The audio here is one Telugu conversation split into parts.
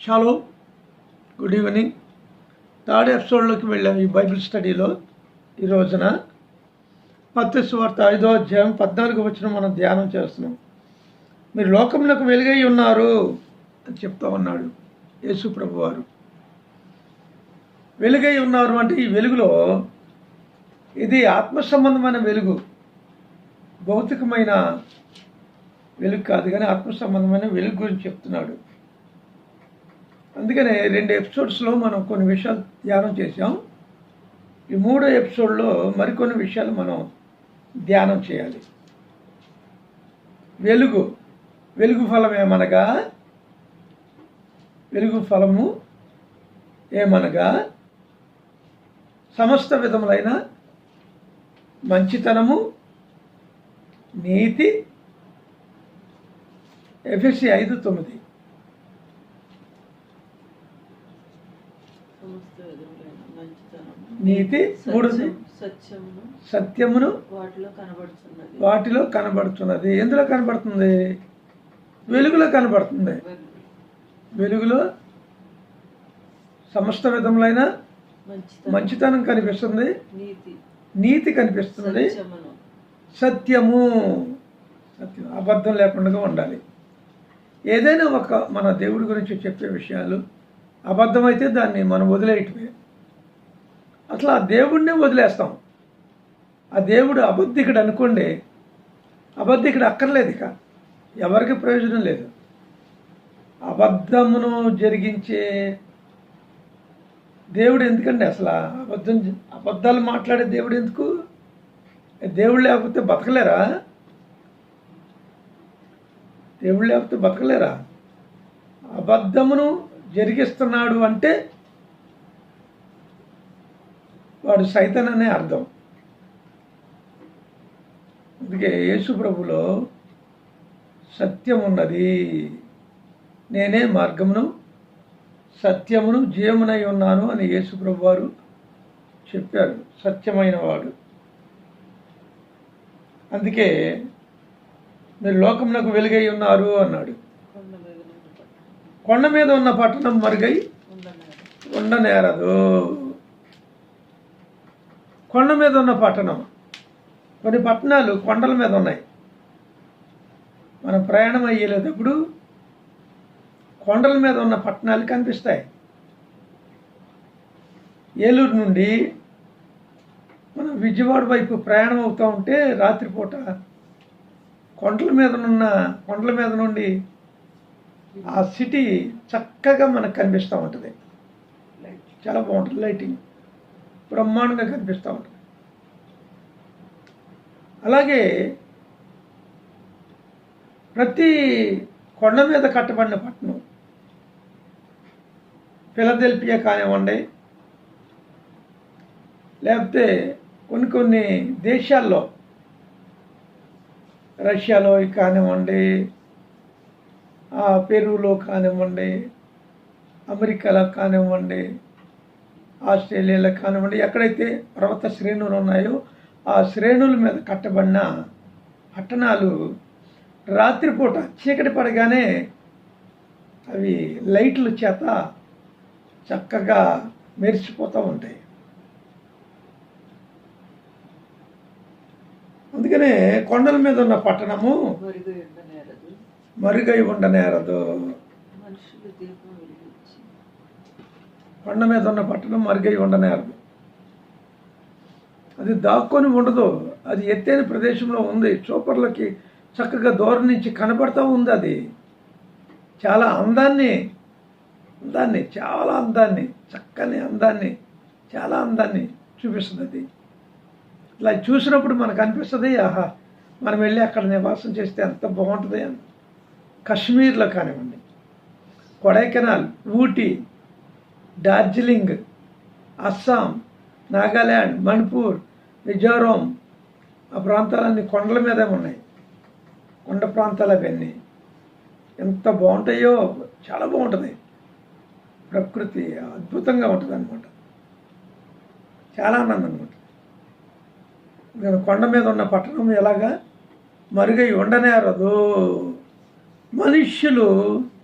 Shallow good evening. థర్డ్ ఎపిసోడ్లోకి వెళ్ళాం ఈ బైబిల్ స్టడీలో ఈ రోజున. పత్తి సువార్త ఐదో అధ్యాయం పద్నాలుగు వచ్చిన మనం ధ్యానం చేస్తున్నాం. మీరు లోకములకు వెలుగై ఉన్నారు అని చెప్తా ఉన్నాడు యేసు ప్రభు వారు వెలుగై ఉన్నారు అంటే ఈ వెలుగులో ఇది ఆత్మ సంబంధమైన వెలుగు. భౌతికమైన వెలుగు కాదు కానీ ఆత్మ సంబంధమైన వెలుగు గురించి చెప్తున్నాడు. అందుకనే రెండు ఎపిసోడ్స్లో మనం కొన్ని విషయాలు ధ్యానం చేసాం ఈ మూడో ఎపిసోడ్లో మరికొన్ని విషయాలు మనం ధ్యానం చేయాలి. వెలుగు. వెలుగు ఫలం ఏమనగా? వెలుగు ఫలము ఏమనగా? సమస్త విధములైన మంచితనము నీతి. ఎఫ్ఎస్సి ఐదు తొమ్మిది సమస్త విధములైన మంచితనము నీతి మూడు సత్యం సత్యమును వాటిలో కనబడుతున్నది వాటిలో కనబడుతున్నది ఎందులో కనబడుతుంది? వెలుగులో కనబడుతుంది. వెలుగులో సమస్త విధములైన మంచితనం. కనిపిస్తుంది. నీతి. కనిపిస్తుంది. సత్యము. సత్యం. అబద్ధం లేకుండా ఉండాలి. ఏదైనా ఒక మన దేవుడి గురించి చెప్పే విషయాలు అబద్ధమైతే దాన్ని మనం వదిలేయటమే. అసలు ఆ దేవుడినే వదిలేస్తాం. ఆ దేవుడు అబద్ధికుడు అనుకోండి అబద్ధికుడు అక్కర్లేదు ఇక. ఎవరికి ప్రయోజనం లేదు. అబద్ధమును జరిగించే దేవుడు ఎందుకండి అసలు? అబద్ధం అబద్ధాలు మాట్లాడే దేవుడు ఎందుకు? దేవుడు లేకపోతే బతకలేరా? దేవుడు లేకపోతే బతకలేరా? అబద్ధమును జరిగిస్తున్నాడు అంటే వాడు సైతన్ అనే అర్థం. అందుకే యేసు ప్రభులో సత్యం ఉన్నది నేనే మార్గమును సత్యమును జీవమునై ఉన్నాను అని యేసు ప్రభు వారు చెప్పారు. సత్యమైన వాడు. అందుకే మీరు లోకమునకు వెలుగై ఉన్నారు అన్నాడు. కొండ మీద ఉన్న పట్టణం మరుగై ఉండనేరు. ఉండనేరదు కొండ మీద ఉన్న పట్టణం. కొన్ని పట్టణాలు కొండల మీద ఉన్నాయి. మనం ప్రయాణం అయ్యేటప్పుడు కొండల మీద ఉన్న పట్టణాలు కనిపిస్తాయి. ఏలూరు నుండి మనం విజయవాడ వైపు ప్రయాణం అవుతూ ఉంటే రాత్రిపూట కొండల మీద ఉన్న కొండల మీద నుండి ఆ సిటీ చక్కగా మనకు కనిపిస్తూ ఉంటుంది. చాలా బాగుంటుంది లైటింగ్. బ్రహ్మాండంగా కనిపిస్తూ ఉంటుంది. అలాగే ప్రతి కొండ మీద కట్టబడిన పట్టణం ఫిలదెల్ఫియా కానివ్వండి లేకపోతే కొన్ని కొన్ని దేశాల్లో రష్యాలో కానివ్వండి పెరువులో కానివ్వండి అమెరికాలో కానివ్వండి ఆస్ట్రేలియాలో కానివ్వండి ఎక్కడైతే పర్వత శ్రేణులు ఉన్నాయో ఆ శ్రేణుల మీద కట్టబడిన పట్టణాలు రాత్రిపూట చీకటి పడగానే అవి లైట్ల చేత చక్కగా మెరిసిపోతూ ఉంటాయి. అందుకనే కొండల మీద ఉన్న పట్టణము మరుగు ఉండనేరదు మనుషులు దీపం కొండ మీద ఉన్న పట్టణం మరుగై ఉండనేరదు అది దాక్కొని ఉండదు. అది ఎత్తైన ప్రదేశంలో ఉంది. చూపర్లకి చక్కగా దూరం నుంచి కనబడతా ఉంది అది. చాలా అందాన్ని అందాన్ని చాలా అందాన్ని చక్కని అందాన్ని చాలా అందాన్ని చూపిస్తుంది అది. ఇలా చూసినప్పుడు మనకు అనిపిస్తుంది ఆహా మనం వెళ్ళి అక్కడ నివాసం చేస్తే ఎంత బాగుంటుంది అని. కాశ్మీర్లో కానివ్వండి కొడైకెనాల్ ఊటీ డార్జిలింగ్ అస్సాం నాగాల్యాండ్ మణిపూర్ మిజోరాం ఆ ప్రాంతాలన్నీ కొండల మీదే ఉన్నాయి. కొండ ప్రాంతాలు అవన్నీ. ఎంత బాగుంటాయో చాలా బాగుంటుంది. ప్రకృతి అద్భుతంగా ఉంటుంది అనమాట చాలా ఆనందం అనమాట నేను కొండ మీద ఉన్న పట్టణం ఎలాగా? మరుగై ఉండనేరదు మనుష్యులు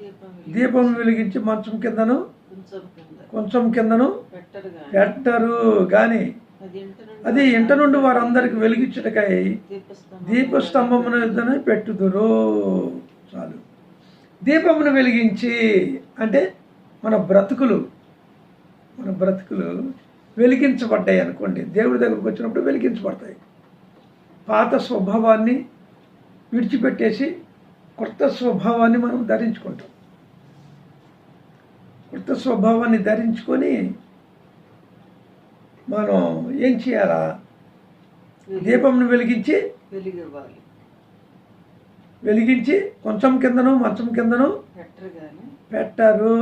దీపం దీపం వెలిగించి మంచం కిందను కొంచెం కింద కొంచెం కిందను పెట్టరు కానీ అది ఇంట నుండి వారందరికి వెలిగించుటకై దీపస్తంభం దీపస్తంభమున యుద్ధనే పెట్టుదురు చాలు. దీపమును వెలిగించి అంటే మన బ్రతుకులు మన బ్రతుకులు వెలిగించబడ్డాయి అనుకోండి. దేవుడి దగ్గరకు వచ్చినప్పుడు వెలిగించబడతాయి. పాత స్వభావాన్ని విడిచిపెట్టేసి కొత్త స్వభావాన్ని మనం ధరించుకుంటాం. కొత్త స్వభావాన్ని ధరించుకొని మనం ఏం చేయాలా? దీపంను వెలిగించి వెలిగివ్వాలి. వెలిగించి కొంచెం కిందను మంచం కిందను పెట్టరు.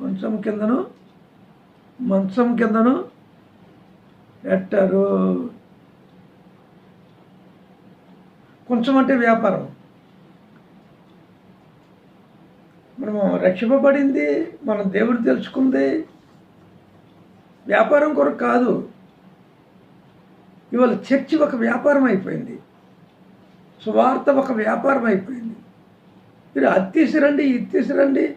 కొంచెం కిందను మంచం కిందను పెట్టరు. కొంచెం అంటే వ్యాపారం. మనము రక్షింపబడింది మనం దేవుడు తెలుసుకుంది. వ్యాపారం కొరకు కాదు. ఇవాళ చర్చి ఒక వ్యాపారం అయిపోయింది. సువార్త ఒక వ్యాపారం అయిపోయింది. మీరు అది తీసిరండి ఇది తీసిరండి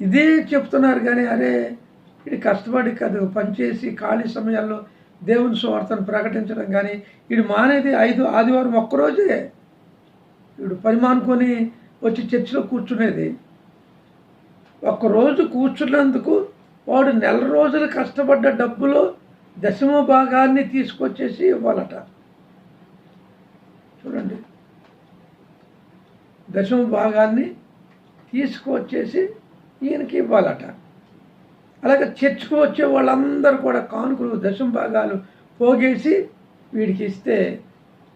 ఇదే చెప్తున్నారు కానీ అరే ఇది కష్టపడి కాదు. పనిచేసి ఖాళీ సమయాల్లో దేవుని సువార్తను ప్రకటించడం కానీ ఇది మానేది ఐదు ఆదివారం ఒక్కరోజే. వీడు పని మానుకొని వచ్చి చర్చిలో కూర్చునేది. ఒక్కరోజు కూర్చున్నందుకు వాడు నెల రోజులు కష్టపడ్డ డబ్బులో దశమ భాగాన్ని తీసుకొచ్చేసి ఇవ్వాలట. చూడండి. దశమ భాగాన్ని తీసుకువచ్చేసి ఈయనకి ఇవ్వాలట. అలాగే చర్చకు వచ్చే వాళ్ళందరూ కూడా కానుకలు దశమ భాగాలు పోగేసి వీడికి ఇస్తే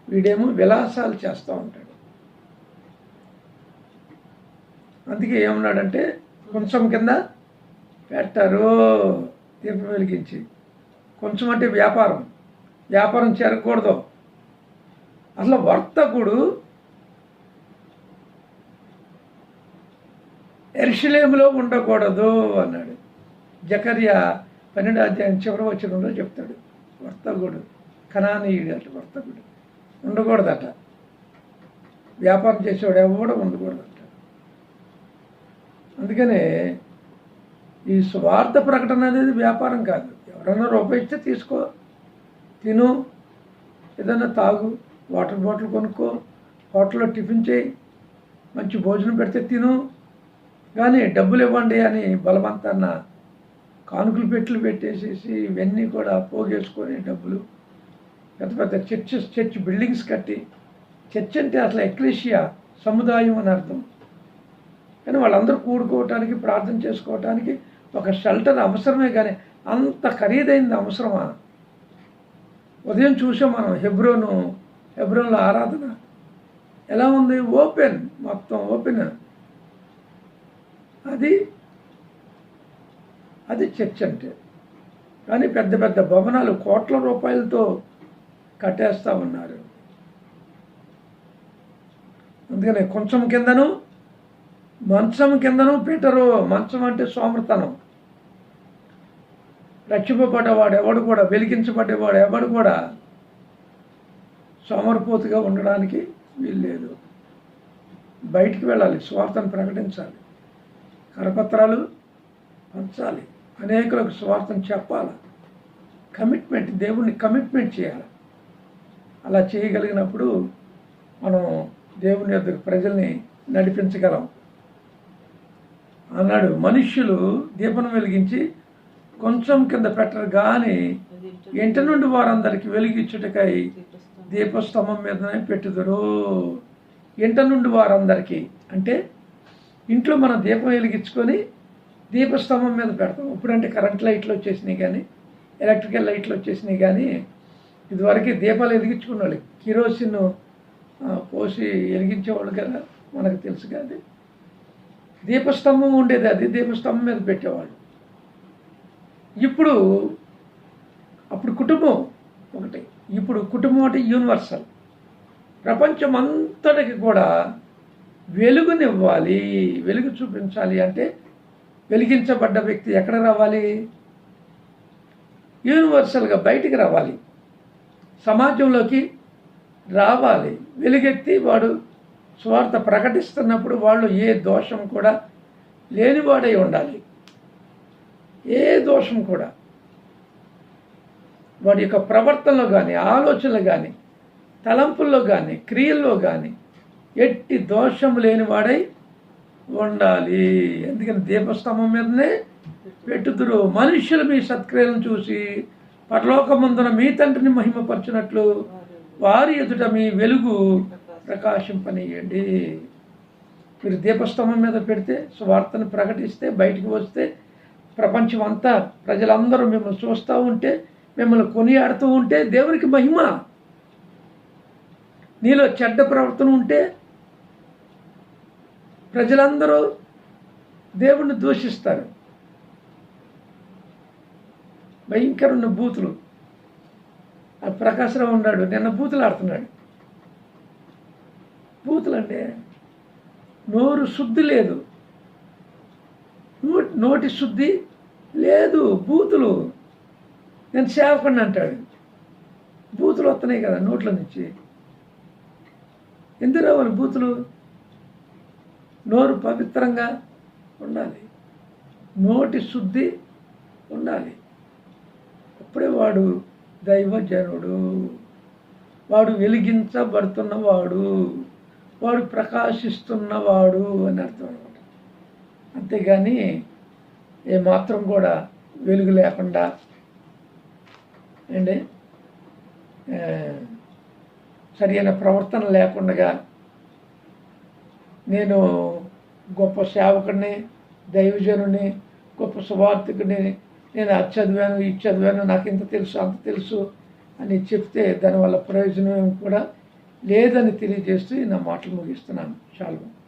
వీడేమో విలాసాలు చేస్తూ ఉంటాడు. అందుకే ఏమన్నాడంటే కొంచెం కింద పెట్టరు దీపం వెలిగించి. కొంచెం అంటే వ్యాపారం. వ్యాపారం చేరకూడదు. అసలు వర్తకుడు ఎర్షలేములో ఉండకూడదు అన్నాడు. జకర్య పన్నెండు అధ్యాయం చివరి వచ్చినంలో చెప్తాడు. వర్తకుడు కణానీయుడు అట్లా వర్తకుడు. ఉండకూడదట. వ్యాపారం చేసేవాడు ఎవడు ఉండకూడదు. అందుకనే ఈ స్వార్థ ప్రకటన అనేది వ్యాపారం కాదు. ఎవరైనా రూపాయి ఇస్తే తీసుకో తిను ఏదైనా తాగు వాటర్ బాటిల్ కొనుక్కో హోటల్లో టిఫిన్ చేయి మంచి భోజనం పెడితే తిను. కానీ డబ్బులు ఇవ్వండి అని బలవంతాన్న కానుకలు పెట్లు పెట్టేసేసి ఇవన్నీ కూడా పోగేసుకొని డబ్బులు పెద్ద పెద్ద చర్చెస్ చర్చ్ బిల్డింగ్స్ కట్టి చర్చ్ అంటే అసలు ఎక్లేషియా సముదాయం అని అర్థం. కానీ వాళ్ళందరూ కూడుకోవటానికి ప్రార్థన చేసుకోవటానికి ఒక షెల్టర్ అవసరమే కానీ అంత ఖరీదైంది అవసరమా? ఉదయం చూసాం మనం హెబ్రోను హెబ్రోన్లో ఆరాధన. ఎలా ఉంది? ఓపెన్ మొత్తం ఓపెన్. అది అది చర్చ్ అంటే. కానీ పెద్ద పెద్ద భవనాలు కోట్ల రూపాయలతో కట్టేస్తూ ఉన్నారు. అందుకని కొంచెం కిందను మంచం కిందను పెట్టరు మంచం అంటే సోమర్తనం. రక్షింపబడ్డవాడు ఎవడు కూడా వెలిగించబడ్డవాడు ఎవడు కూడా సోమరిపోతుగా ఉండడానికి వీల్లేదు. బయటికి వెళ్ళాలి స్వార్థను ప్రకటించాలి. కరపత్రాలు పంచాలి. అనేకులకు స్వార్థం చెప్పాలి. కమిట్మెంట్ దేవుణ్ణి కమిట్మెంట్ చేయాలి. అలా చేయగలిగినప్పుడు మనం దేవుని యొక్క ప్రజల్ని నడిపించగలం. అన్నాడు. మనుష్యులు దీపం వెలిగించి కొంచెం కింద పెట్టరు కానీ ఇంట ఇంటి నుండి వారందరికి వెలిగించుటకై దీపస్తంభం మీదనే పెట్టుదురు. ఇంట నుండి వారందరికీ అంటే ఇంట్లో మనం దీపం వెలిగించుకొని దీపస్తంభం మీద పెడతాం. ఇప్పుడంటే కరెంట్ లైట్లు వచ్చేసినాయి కానీ ఎలక్ట్రికల్ లైట్లు వచ్చేసినాయి కానీ ఇదివరకు దీపాలు వెలిగించుకునేవాళ్ళు కిరోసిన్ పోసి వెలిగించేవాళ్ళు కదా మనకు తెలుసు కాదు దీపస్తంభం ఉండేది అది దీపస్తంభం మీద పెట్టేవాళ్ళు. ఇప్పుడు అప్పుడు కుటుంబం ఒకటి. ఇప్పుడు కుటుంబం అంటే యూనివర్సల్. ప్రపంచం అంతటికి కూడా వెలుగునివ్వాలి వెలుగు చూపించాలి అంటే వెలిగించబడ్డ వ్యక్తి ఎక్కడ రావాలి? యూనివర్సల్గా బయటికి రావాలి. సమాజంలోకి రావాలి. వెలుగెత్తి వాడు స్వార్థ ప్రకటిస్తున్నప్పుడు వాళ్ళు ఏ దోషం కూడా లేనివాడై ఉండాలి. ఏ దోషం కూడా. వాడి యొక్క ప్రవర్తనలో కానీ ఆలోచనలు కానీ తలంపుల్లో కానీ క్రియల్లో కానీ ఎట్టి దోషం లేనివాడై ఉండాలి. ఎందుకని దీపస్తంభం మీదనే పెట్టుదురు. మనుషులు మీ సత్క్రియలను చూసి పరలోకమందున మీ తండ్రిని మహిమపరచినట్లు వారి ఎదుట మీ వెలుగు ప్రకాశింపనీయండి. మీరు దీపస్తంభం మీద పెడితే సువార్తను ప్రకటిస్తే బయటికి వస్తే ప్రపంచం అంతా ప్రజలందరూ మిమ్మల్ని చూస్తూ ఉంటే మిమ్మల్ని కొనియాడుతూ ఉంటే దేవునికి మహిమ. నీలో చెడ్డ ప్రవర్తన ఉంటే ప్రజలందరూ దేవుణ్ణి దూషిస్తారు. భయంకరమైన బూతులు. ఆ ప్రకాశరావు ఉన్నాడు నిన్న బూతులు ఆడుతున్నాడు. బూతులు అంటే నోరు శుద్ధి లేదు. నోటి నోటి శుద్ధి లేదు. బూతులు నేను సేవకుండా అంటాడు. బూతులు వస్తున్నాయి కదా నోట్ల నుంచి. ఎందుకు రావాలి బూతులు? నోరు పవిత్రంగా ఉండాలి. నోటి శుద్ధి ఉండాలి. అప్పుడే వాడు దైవజనుడు. వాడు వెలిగించబడుతున్నవాడు. వాడు ప్రకాశిస్తున్నవాడు అని అర్థం అనమాట. అంతేగాని ఏమాత్రం కూడా వెలుగు లేకుండా అండి సరైన ప్రవర్తన లేకుండా నేను గొప్ప సేవకుడిని దైవజనుని గొప్ప సువార్థికుడిని నేను అది చదివాను ఇది చదివాను నాకు ఇంత తెలుసు అంత తెలుసు అని చెప్తే దానివల్ల ప్రయోజనం కూడా లేదని తెలియజేస్తూ నా మాటలు ముగిస్తున్నాను. చాలు